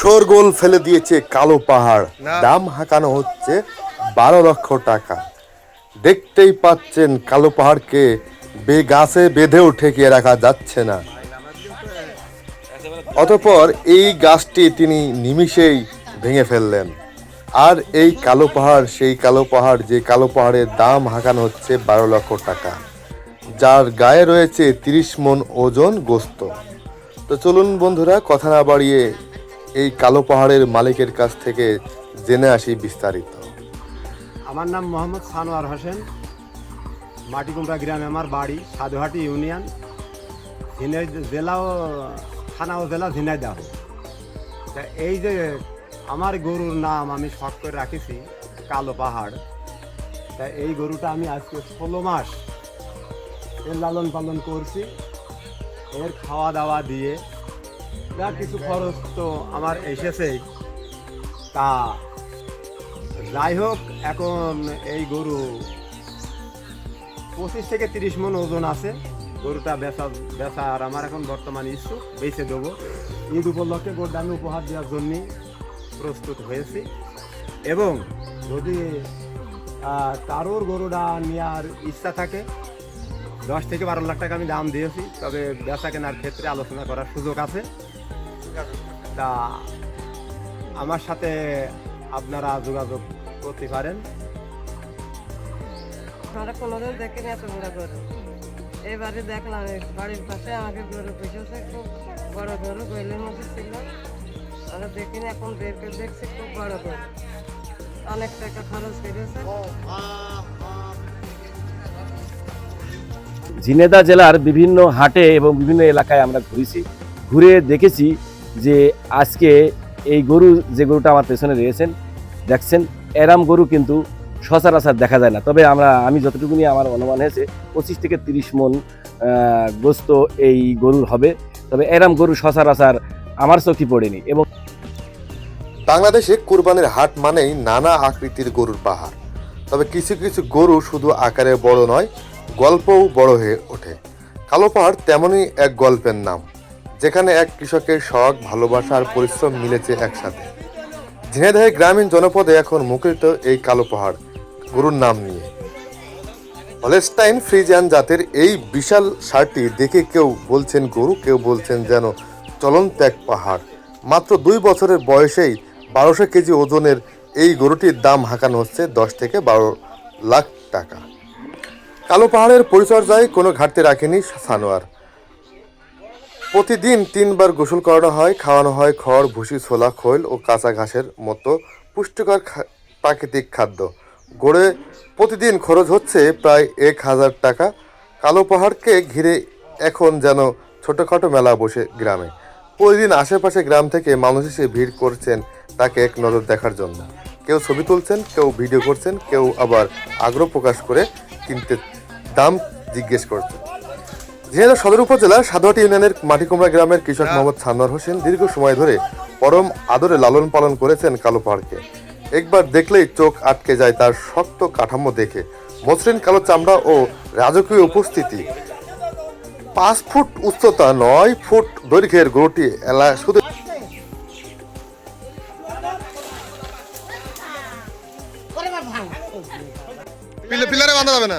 শোরগোল ফেলে দিয়েছে কালো পাহাড়। দাম হাঁকানো হচ্ছে বারো লক্ষ টাকা। দেখতেই পাচ্ছেন কালো পাহাড়কে বে গাছে বেঁধেও ঠেকিয়ে রাখা যাচ্ছে না। অতপর এই গাছটি তিনি নিমিষেই ভেঙে ফেললেন। আর এই কালো পাহাড় সেই কালো পাহাড় যে কালো পাহাড়ের দাম হাঁকানো হচ্ছে বারো লক্ষ টাকা। যার গায়ে রয়েছে তিরিশ মন ওজন গোস্ত। তো চলুন বন্ধুরা কথা না বাড়িয়ে এই কালো পাহাড়ের মালিকের কাছ থেকে জেনে আসি বিস্তারিত। আমার নাম মোহাম্মদ সানোয়ার হোসেন। মাটিকুমড়া গ্রামে আমার বাড়ি, সাধুহাটি ইউনিয়ন। ঝিনাই জেলা ও থানা ও জেলা ঝিনাইদহ। তা এই যে আমার গরুর নাম আমি শখ করে রাখেছি, কালো পাহাড়। তা এই গরুটা আমি আজকে ষোলো মাস এর লালন পালন করছি। এর খাওয়া দাওয়া দিয়ে যা কিছু খরচ তো আমার এসেছেই তা যাই হোক, এখন এই গরু পঁচিশ থেকে তিরিশ মন ওজন আছে। গরুটা বেচা বেচা আর আমার এখন বর্তমান ইচ্ছুক, বেচে দেবো। ঈদ উপলক্ষে গরুটা আমি উপহার দেওয়ার জন্য প্রস্তুত হয়েছি। এবং যদি কারোর গরুটা নেওয়ার ইচ্ছা থাকে দশ থেকে বারো লাখ টাকা আমি দাম দিয়েছি, তবে বেচা কেনার ক্ষেত্রে আলোচনা করার সুযোগ আছে। তা আমার সাথে আপনারা যোগাযোগ করতে পারেন। আমরা কোনোদিন দেখিনি এত বড় গরু। এবারে দেখলাম বাড়ির পাশে আমাকে গরু পুষেছে খুব বড় গরু, গৈলের মধ্যে ছিল। আমরা দেখিনি এখন বের দেখছি, খুব বড় গরু। অনেক টাকা খরচ করেছে। ঝিনেদা জেলার বিভিন্ন হাটে এবং বিভিন্ন এলাকায় আমরা ঘুরেছি। ঘুরে দেখেছি যে আজকে এই গরু, যে গরুটা আমার পেছনে রয়েছেন, দেখছেন, এরাম গরু কিন্তু সচরাচর দেখা যায় না। তবে আমরা, আমি যতটুকুনি আমার অনুমান হয়েছে, পঁচিশ থেকে তিরিশ মন গোস্ত এই গরুর হবে। তবে এরাম গরু সচরাচর আমার চোখে পড়েনি এবং বাংলাদেশে কুরবানির হাট মানেই নানা আকৃতির গরুর পাহাড়। তবে কিছু কিছু গরু শুধু আকারে বড় নয় গল্পও বড় হয়ে ওঠে। কালো পাহাড় তেমনই এক গল্পের নাম, যেখানে এক কৃষকের শখ, ভালোবাসা আর পরিশ্রম মিলেছে একসাথে। ঝিনাইদহের গ্রামীণ জনপদে এখন মুখরিত এই কালো পাহাড় গরুর নাম নিয়ে। হলেস্টাইন ফ্রিজিয়ান জাতের এই বিশাল সারটি দেখে কেউ বলছেন গরু, কেউ বলছেন যেন চলন্ত এক পাহাড়। মাত্র দুই বছরের বয়সেই বারোশো কেজি ওজনের এই গরুটির দাম হাঁকানো হচ্ছে দশ থেকে বারো লাখ টাকা। কালো পাহাড়ের পরিচর্যায় কোনো ঘাটতি রাখেনি সানোয়ার। প্রতিদিন তিনবার গোসল করানো হয়, খাওয়ানো হয় খড়, ভুসি, ছোলা, খৈল ও কাঁচা ঘাসের মতো পুষ্টিকর প্রাকৃতিক খাদ্য। গড়ে প্রতিদিন খরচ হচ্ছে প্রায় এক হাজার টাকা। কালো পাহাড়কে ঘিরে এখন যেন ছোটোখাটো মেলা বসে গ্রামে। প্রতিদিন আশেপাশে গ্রাম থেকে মানুষ এসে ভিড় করছেন তাকে এক নজর দেখার জন্য। কেউ ছবি তুলছেন, কেউ ভিডিও করছেন, কেউ আবার আগ্রহ প্রকাশ করে কিনতে দাম জিজ্ঞেস করছেন ঝিনাইদহ সদর উপজেলা সাধুয়াটি ইউনিয়নের মাটিকুমড়া গ্রামের কৃষক মোহাম্মদ সানোয়ার হোসেন দীর্ঘ সময় ধরে পরম আদরে লালন পালন করেছেন কালো পাহাড়কে। একবার দেখলেই চোখ আটকে যায় তার শক্ত কাঠামো দেখে। মসৃণ কালো চামড়া ও রাজকীয় উপস্থিতি। পাঁচ ফুট উচ্চতা নয় ফুট দৈর্ঘ্যের গরুটি এলা শুধু পিলারে বাঁধা যাবে না।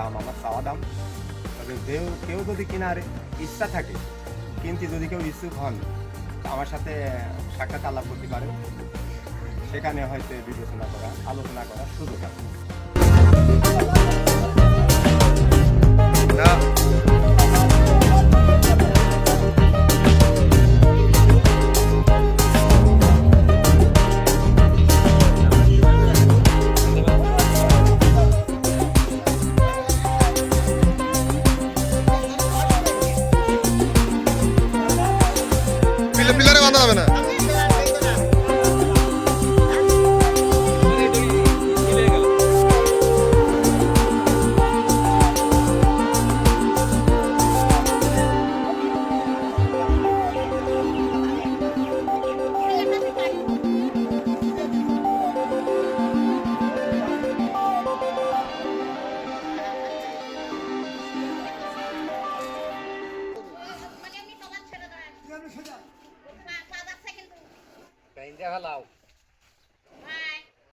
দাম আমার চাওয়া দাম তবে কেউ কেউ যদি কেনার ইচ্ছা থাকে, কিনতে যদি কেউ ইচ্ছুক হন আমার সাথে সাক্ষাৎ আলাপ করতে পারে। সেখানে হয়তো বিবেচনা করা, আলোচনা করা সুযোগ আছে। পিলারে সেকেন্ড